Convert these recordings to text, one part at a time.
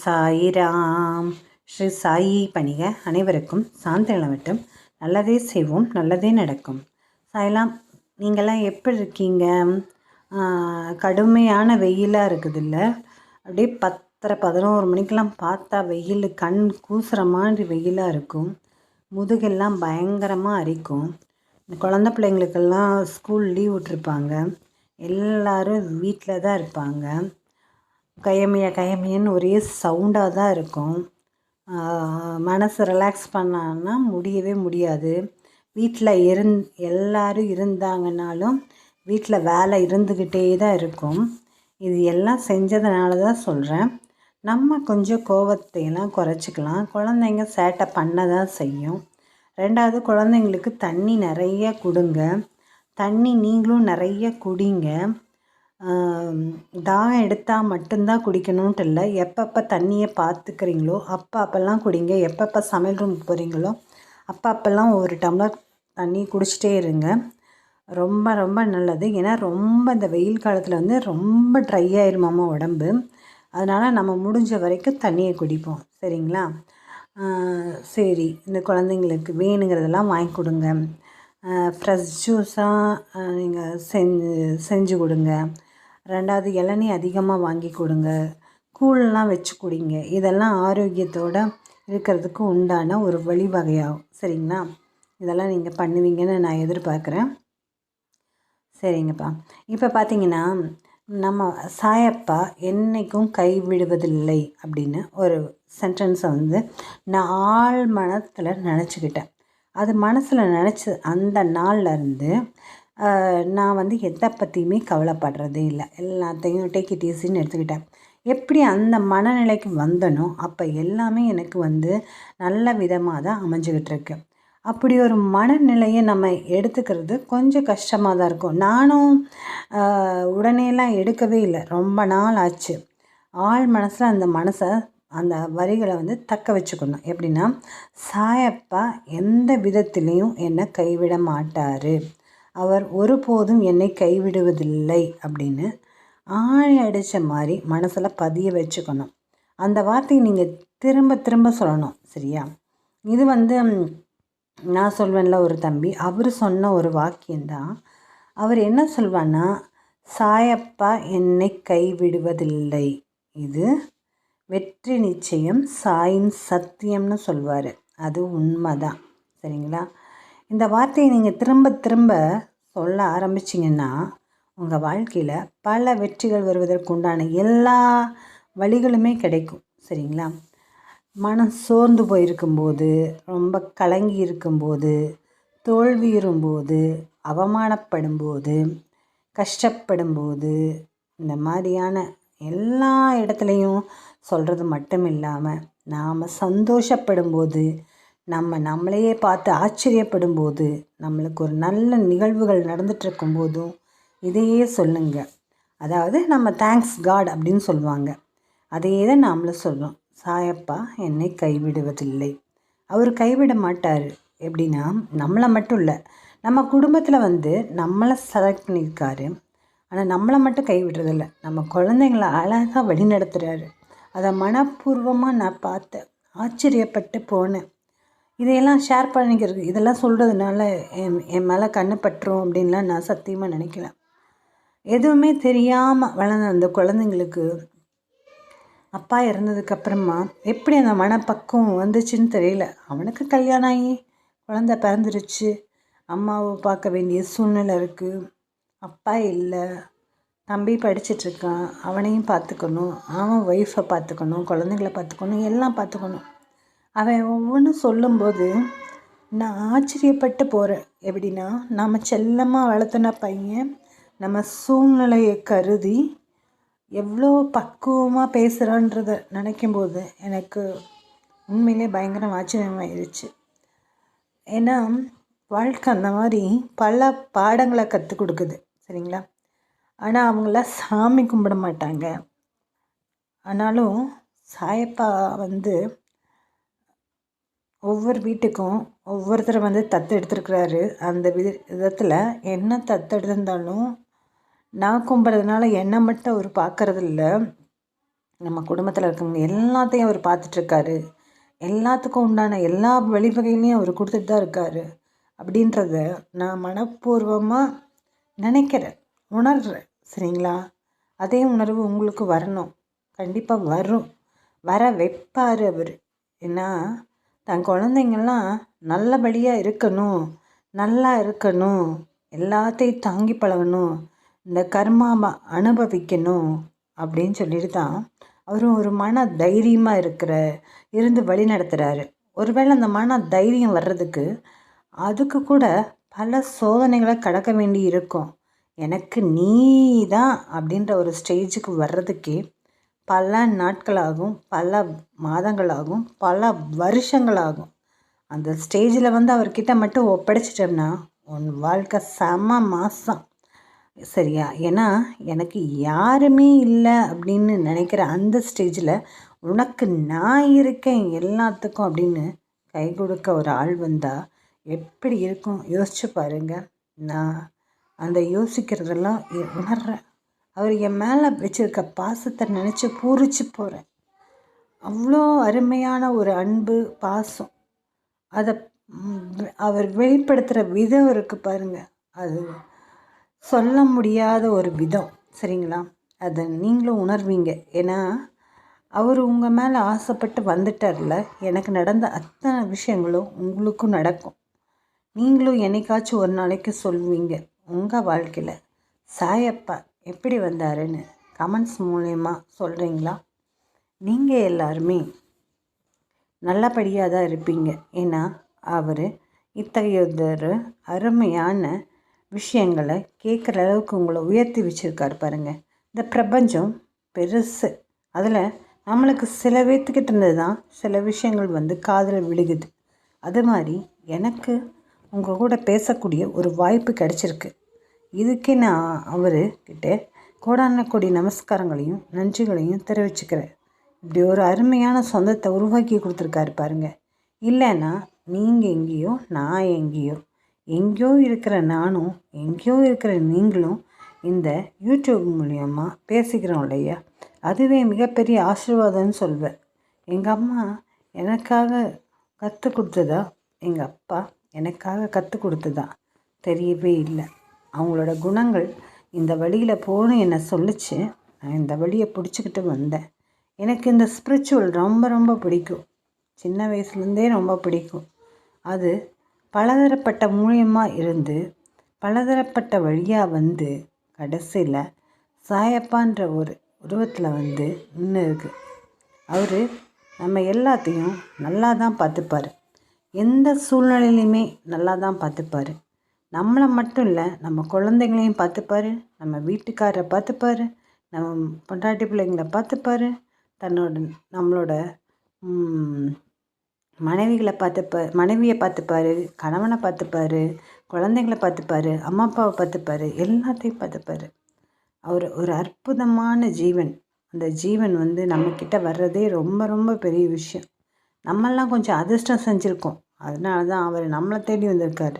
சாயிராம் ஸ்ரீ சாயி பணிக அனைவருக்கும் சாந்த இளவட்டம் நல்லதே செய்வோம் நல்லதே நடக்கும். சாயலாம் நீங்கள்லாம் எப்படி இருக்கீங்க? கடுமையான வெயிலாக இருக்குதுல்ல. அப்படியே பத்தரை பதினோரு மணிக்கெலாம் பார்த்தா வெயில் கண் கூசுகிற மாதிரி வெயிலாக இருக்கும். முதுகெல்லாம் பயங்கரமாக அரிக்கும். இந்த குழந்த பிள்ளைங்களுக்கெல்லாம் ஸ்கூல் லீவ் விட்டுருப்பாங்க. எல்லோரும் வீட்டில் தான் இருப்பாங்க. கயமைய கயமையன்னு ஒரே சவுண்டாக தான் இருக்கும். மனசு ரிலாக்ஸ் பண்ணான்னா முடியவே முடியாது. வீட்டில் இருந் எல்லோரும் இருந்தாங்கனாலும் வீட்டில் வேலை இருந்துக்கிட்டே தான் இருக்கும். இது எல்லாம் செஞ்சதுனால தான் சொல்கிறேன் நம்ம கொஞ்சம் கோவத்தையெல்லாம் குறைச்சிக்கலாம். குழந்தைங்க சேட்டை பண்ண தான் செய்யும். ரெண்டாவது குழந்தைங்களுக்கு தண்ணி நிறைய கொடுங்க. தண்ணி நீங்களும் நிறைய குடிங்க. தாகம் எடுத்தால் மட்டும்தான் குடிக்கணுன்ட்டு இல்லை. எப்பப்போ தண்ணியை பார்த்துக்கிறீங்களோ அப்போ அப்போல்லாம் குடிங்க. எப்பப்போ சமையல் ரூமுக்கு போகிறீங்களோ அப்போ அப்போல்லாம் ஒரு டம்ளர் தண்ணி குடிச்சிட்டே இருங்க. ரொம்ப ரொம்ப நல்லது. ஏன்னா ரொம்ப இந்த வெயில் காலத்தில் வந்து ரொம்ப ட்ரை ஆயிருமாமா உடம்பு. அதனால் நம்ம முடிஞ்ச வரைக்கும் தண்ணியை குடிப்போம். சரிங்களா? சரி. இந்த குழந்தைங்களுக்கு வேணுங்கிறதெல்லாம் வாங்கி கொடுங்க. ஃப்ரெஷ் ஜூஸாக நீங்கள் செஞ்சு செஞ்சு கொடுங்க. ரெண்டாவது இளநீ அதிகமாக வாங்கி கொடுங்க. கூழ்லாம் வச்சு குடிங்க. இதெல்லாம் ஆரோக்கியத்தோடு இருக்கிறதுக்கு உண்டான ஒரு வழிவகையாகும் சரிங்களா? இதெல்லாம் நீங்கள் பண்ணுவீங்கன்னு நான் எதிர்பார்க்குறேன். சரிங்கப்பா. இப்போ பார்த்தீங்கன்னா நம்ம சாயப்பா என்றைக்கும் கைவிடுவதில்லை அப்படின்னு ஒரு சென்டென்ஸை வந்து நான் ஆள் மனத்தில் நினச்சிக்கிட்டேன். அது மனசில் நினச்சி அந்த நாள்லேருந்து நான் வந்து எதை பற்றியுமே கவலைப்படுறதே இல்லை. எல்லாத்தையும் டேக் இட் ஈஸின்னு எடுத்துக்கிட்டேன். எப்படி அந்த மனநிலைக்கு வந்தனோ அப்போ எல்லாமே எனக்கு வந்து நல்ல விதமாக தான் அமைஞ்சிக்கிட்டு இருக்கு. அப்படி ஒரு மனநிலையை நம்ம எடுத்துக்கிறது கொஞ்சம் கஷ்டமாக தான் இருக்கும். நானும் உடனேலாம் எடுக்கவே இல்லை. ரொம்ப நாள் ஆச்சு. ஆள் மனசில் அந்த மனசை அந்த வரிகளை வந்து தக்க வச்சுக்கணும். எப்படின்னா சாயப்பா எந்த விதத்திலையும் என்னை கைவிட மாட்டார். அவர் ஒருபோதும் என்னை கைவிடுவதில்லை அப்படின்னு ஆழி அடித்த மாதிரி மனசில் பதிய வச்சுக்கணும். அந்த வார்த்தையை நீங்கள் திரும்ப திரும்ப சொல்லணும் சரியா? இது வந்து நான் சொல்வேன்ல ஒரு தம்பி அவர் சொன்ன ஒரு வாக்கியம்தான். அவர் என்ன சொல்வான்னா சாயப்பா என்னை கைவிடுவதில்லை. இது வெற்றி நிச்சயம் சாயின் சத்தியம்னு சொல்வார். அது உண்மைதான் சரிங்களா? இந்த வார்த்தையை நீங்கள் திரும்ப திரும்ப சொல்ல ஆரம்பிச்சிங்கன்னா உங்கள் வாழ்க்கையில் பல வெற்றிகள் வருவதற்கு உண்டான எல்லா வழிகளுமே கிடைக்கும். சரிங்களா? மனம் சோர்ந்து போயிருக்கும்போது ரொம்ப கலங்கி இருக்கும்போது தோல்வியுறும்போது அவமானப்படும்போது கஷ்டப்படும்போது இந்த மாதிரியான எல்லா இடத்துலையும் சொல்கிறது மட்டும் இல்லாமல் நாம் சந்தோஷப்படும்போது நம்ம நம்மளையே பார்த்து ஆச்சரியப்படும் போது நம்மளுக்கு ஒரு நல்ல நிகழ்வுகள் நடந்துகிட்ருக்கும் போதும் இதையே சொல்லுங்க. அதாவது நம்ம தேங்க்ஸ் காட் அப்படின்னு சொல்லுவாங்க. அதையே தான் நாமளும் சொல்கிறோம் சாயப்பா என்னை கைவிடுவதில்லை. அவர் கைவிட மாட்டார். எப்படின்னா நம்மளை மட்டும் இல்லை நம்ம குடும்பத்தில் வந்து நம்மளை செலக்ட் பண்ணியிருக்காரு. ஆனால் நம்மளை மட்டும் கைவிடுறதில்ல. நம்ம குழந்தைங்கள அழகாக வழி நடத்துகிறாரு அதை மனப்பூர்வமாக நான் பார்த்தேன். ஆச்சரியப்பட்டு போனேன். இதையெல்லாம் ஷேர் பண்ணிக்கிறது இதெல்லாம் சொல்கிறதுனால என் என் மேலே கண்ணு பற்றும் அப்படின்லாம் நான் சத்தியமாக நினைக்கல. எதுவுமே தெரியாமல் வளர்ந்த அந்த குழந்தைங்களுக்கு அப்பா இறந்ததுக்கப்புறமா எப்படி அந்த மனப்பக்குவம் வந்துச்சுன்னு தெரியல. அவனுக்கு கல்யாணம் ஆகி குழந்த பிறந்துருச்சு. அம்மாவை பார்க்க வேண்டிய சூழ்நிலை இருக்குது அப்பா இல்லை. தம்பி படிச்சிட்ருக்கான் அவனையும் பார்த்துக்கணும். அவன் ஒய்ஃபை பார்த்துக்கணும். குழந்தைங்கள பார்த்துக்கணும். எல்லாம் பார்த்துக்கணும். அவன் ஒவ்வொன்றும் சொல்லும்போது நான் ஆச்சரியப்பட்டு போகிறேன் எப்படின்னா நம்ம செல்லமாக வளர்த்துன பையன் நம்ம சூழ்நிலையை கருதி எவ்வளோ பக்குவமாக பேசுகிறான்றத நினைக்கும்போது எனக்கு உண்மையிலே பயங்கரம் ஆச்சரியமாயிருச்சு. ஏன்னா வாழ்க்கை அந்த மாதிரி பல பாடங்களை கற்றுக் கொடுக்குது. சரிங்களா? ஆனால் அவங்களாம் சாமி கும்பிட மாட்டாங்க. ஆனாலும் சாயப்பா வந்து ஒவ்வொரு வீட்டுக்கும் ஒவ்வொருத்தர் வந்து தத்து எடுத்துருக்கிறாரு. அந்த வி விதத்தில் என்ன தத்து எடுத்திருந்தாலும் நான் கும்பிட்றதுனால என்னை மட்டும் அவர் பார்க்குறதில்ல நம்ம குடும்பத்தில் இருக்கவங்க எல்லாத்தையும் அவர் பார்த்துட்ருக்காரு எல்லாத்துக்கும் உண்டான எல்லா வழிவகையிலையும் அவர் கொடுத்துட்டு தான் இருக்கார். அப்படின்றத நான் மனப்பூர்வமாக நினைக்கிறேன் உணர்கிறேன் சரிங்களா? அதே உணர்வு உங்களுக்கு வரணும். கண்டிப்பாக வரும். வர வைப்பார் அவர். ஏன்னா தன் குழந்தைங்கள்லாம் நல்லபடியாக இருக்கணும் நல்லா இருக்கணும் எல்லாத்தையும் தாங்கி பழகணும் இந்த கர்மாவை அனுபவிக்கணும் அப்படின்னு சொல்லிட்டு தான் அவரும் ஒரு மன தைரியமாக இருக்கிற இருந்து வழி நடத்துகிறாரு ஒருவேளை அந்த மன தைரியம் வர்றதுக்கு அதுக்கு கூட பல சோதனைகளை கடக்க வேண்டி இருக்கும். எனக்கு நீ தான் அப்படின்ற ஒரு ஸ்டேஜுக்கு வர்றதுக்கே பல நாட்களாகும் பல மாதங்களாகும் பல வருஷங்களாகும். அந்த ஸ்டேஜில் வந்து அவர்கிட்ட மட்டும் ஒப்படைச்சிட்டோம்னா உன் வாழ்க்கை செம மாதம் சரியா? ஏன்னா எனக்கு யாருமே இல்லை அப்படின்னு நினைக்கிற அந்த ஸ்டேஜில் உனக்கு நான் இருக்கேன் எல்லாத்துக்கும் அப்படின்னு கை கொடுக்க ஒரு ஆள் வந்தால் எப்படி இருக்கும்? யோசிச்சு பாருங்கள் நான் அந்த யோசிக்கிறதெல்லாம் உணர்கிறேன் அவர் என் மேலே வச்சுருக்க பாசத்தை நினச்சி பூரிச்சு போகிறேன் அவ்வளோ அருமையான ஒரு அன்பு பாசம். அதை அவர் வெளிப்படுத்துகிற விதம் இருக்குது பாருங்கள் அது சொல்ல முடியாத ஒரு விதம். சரிங்களா? அதை நீங்களும் உணர்வீங்க. ஏன்னா அவர் உங்கள் மேலே ஆசைப்பட்டு வந்துட்டார்ல. எனக்கு நடந்த அத்தனை விஷயங்களும் உங்களுக்கும் நடக்கும். நீங்களும் என்னைக்காச்சும் ஒரு நாளைக்கு சொல்வீங்க. உங்கள் வாழ்க்கையில். சாயப்பா எப்படி வந்தாருன்னு கமெண்ட்ஸ் மூலயமா சொல்கிறீங்களா நீங்கள் எல்லாருமே நல்லபடியாக தான் இருப்பீங்க. ஏன்னா அவர் இத்தகைய ஒரு அருமையான விஷயங்களை கேட்குற அளவுக்கு உங்களை உயர்த்தி வச்சுருக்காரு பாருங்கள் இந்த பிரபஞ்சம் பெருசு. அதில் நம்மளுக்கு சில பேர்த்துக்கிட்ட இருந்தது தான் சில விஷயங்கள் வந்து காதில் விழுகுது. அது மாதிரி எனக்கு உங்கள் கூட பேசக்கூடிய ஒரு வாய்ப்பு கிடச்சிருக்கு. இதுக்கே நான் அவர்கிட்ட கோடான கொடி நமஸ்காரங்களையும் நன்றிகளையும் தெரிவிச்சுக்கிறேன் இப்படி ஒரு அருமையான சொந்தத்தை உருவாக்கி கொடுத்துருக்காரு பாருங்க. இல்லைன்னா நீங்கள் எங்கேயோ நான் எங்கேயோ எங்கேயோ இருக்கிற நானும் எங்கேயோ இருக்கிற நீங்களும் இந்த யூடியூப் மூலியமாக பேசிக்கிறோம் இல்லையா? அதுவே மிகப்பெரிய ஆசீர்வாதம்னு சொல்வேன் எங்கள் அம்மா எனக்காக கற்றுக் கொடுத்ததா? எங்கள் அப்பா எனக்காக கற்றுக் கொடுத்ததா? தெரியவே இல்லை. அவங்களோட குணங்கள் இந்த வழியில் போகணும் என்னை சொல்லிச்சு. நான் இந்த வழியை பிடிச்சிக்கிட்டு வந்தேன். எனக்கு இந்த ஸ்பிரிச்சுவல் ரொம்ப ரொம்ப பிடிக்கும். சின்ன வயசுலேருந்தே ரொம்ப பிடிக்கும். அது பலதரப்பட்ட மூலியமாக இருந்து பலதரப்பட்ட வழியாக வந்து கடைசியில் சாயப்பான்ற ஒரு உருவத்தில் வந்து நின்று இருக்குது அவர் நம்ம எல்லாத்தையும் நல்லா தான் பார்த்துப்பார். எந்த சூழ்நிலையிலையுமே நல்லா தான் பார்த்துப்பார். நம்மளை மட்டும் இல்லை நம்ம குழந்தைங்களையும் பார்த்துப்பாரு நம்ம வீட்டுக்காரரை பார்த்துப்பாரு நம்ம பொண்டாட்டி பிள்ளைங்களை பார்த்துப்பாரு தன்னோட நம்மளோட மனைவிகளை பார்த்துப்ப மனைவியை பார்த்துப்பாரு கணவனை பார்த்துப்பாரு குழந்தைங்கள பார்த்துப்பாரு அம்மா அப்பாவை பார்த்துப்பாரு எல்லாத்தையும் பார்த்துப்பாரு. அவர் ஒரு அற்புதமான ஜீவன். அந்த ஜீவன் வந்து நம்மக்கிட்ட வர்றதே ரொம்ப ரொம்ப பெரிய விஷயம். நம்மெல்லாம் கொஞ்சம் அதிர்ஷ்டம் செஞ்சுருக்கோம். அதனால தான் அவர் நம்மளை தேடி வந்திருக்காரு.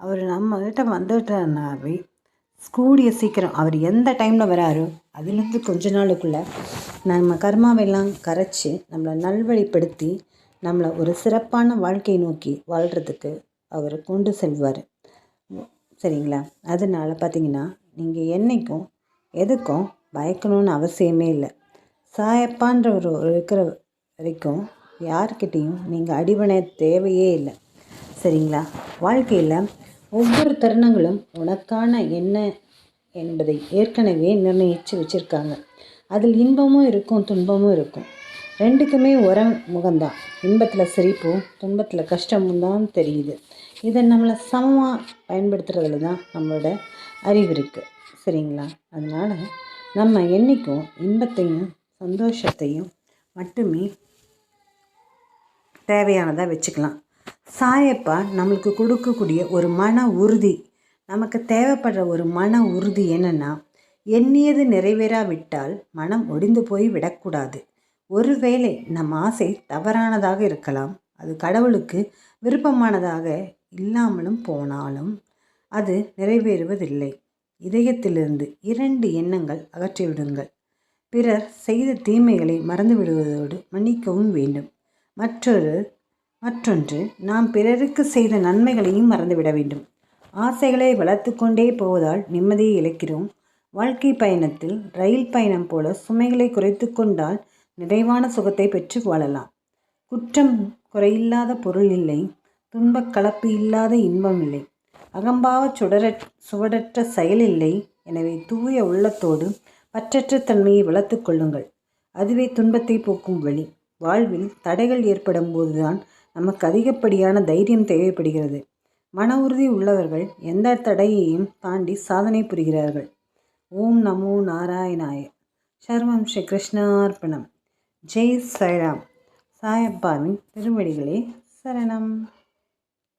அவர் நம்மகிட்ட வந்துட்டாருனாவே கூடிய சீக்கிரம் அவர் எந்த டைமில் வராரோ அதுலேருந்து கொஞ்ச நாளுக்குள்ளே நம்ம கர்மாவெல்லாம் கரைச்சி நம்மளை நல்வழிப்படுத்தி நம்மளை ஒரு சிறப்பான வாழ்க்கையை நோக்கி வாழ்கிறதுக்கு அவர் கொண்டு செல்வார். சரிங்களா? அதனால் பார்த்தீங்கன்னா நீங்கள் என்றைக்கும் எதுக்கும் பயக்கணும்னு அவசியமே இல்லை. சாயப்பான்ற ஒரு இருக்கிற வரைக்கும் யார்கிட்டேயும் நீங்கள் அடிபண தேவையே இல்லை. சரிங்களா? வாழ்க்கையில் ஒவ்வொரு தருணங்களும் உனக்கான என்ன என்பதை ஏற்கனவே நிர்ணயித்து வச்சுருக்காங்க. அதில் இன்பமும் இருக்கும் துன்பமும் இருக்கும். ரெண்டுக்குமே உரம் முகம்தான். இன்பத்தில் சிரிப்பும் துன்பத்தில் கஷ்டமும் தான் தெரியுது. இதை நம்மளை சமமாக பயன்படுத்துகிறதுல தான் நம்மளோட அறிவு இருக்குது சரிங்களா? அதனால் நம்ம என்றைக்கும் இன்பத்தையும் சந்தோஷத்தையும் மட்டுமே தேவையானதாக வச்சுக்கலாம். சாயப்பா நம்மளுக்கு கொடுக்கக்கூடிய ஒரு மன உறுதி நமக்கு தேவைப்படுற ஒரு மன உறுதி என்னென்னா எண்ணியது நிறைவேறாவிட்டால் மனம் ஒடிந்து போய் விடக்கூடாது. ஒருவேளை நம் ஆசை தவறானதாக இருக்கலாம் அது கடவுளுக்கு விருப்பமானதாக இல்லாமலும் போனாலும் அது நிறைவேறுவதில்லை. இதயத்திலிருந்து இரண்டு எண்ணங்கள் அகற்றிவிடுங்கள் பிறர் செய்த தீமைகளை மறந்து விடுவதோடு மன்னிக்கவும் வேண்டும். மற்றொரு மற்றொன்று நாம் பிறருக்கு செய்த நன்மைகளையும் மறந்துவிட வேண்டும். ஆசைகளை வளர்த்து கொண்டே போவதால் நிம்மதியை இழக்கிறோம். வாழ்க்கை பயணத்தில் ரயில் பயணம் போல சுமைகளை குறைத்து கொண்டால் நிறைவான சுகத்தை பெற்று வாழலாம். குற்றம் குறையில்லாத பொருள் இல்லை. துன்பக் கலப்பு இல்லாத இன்பம் இல்லை. அகம்பாவ சுடர சுவடற்ற செயல் இல்லை. எனவே தூய உள்ளத்தோடு பற்றற்ற தன்மையை வளர்த்து கொள்ளுங்கள். அதுவே துன்பத்தை போக்கும் வழி. வாழ்வில் தடைகள் ஏற்படும் போதுதான் நமக்கு அதிகப்படியான தைரியம் தேவைப்படுகிறது. மன உறுதி உள்ளவர்கள் எந்த தடையையும் தாண்டி சாதனை புரிகிறார்கள். ஓம் நமோ நாராயணாய. சர்வம் ஸ்ரீ கிருஷ்ணார்ப்பணம் ஜெய் சாய்ராம். சாயப்பாவின் திருவடிகளே சரணம்.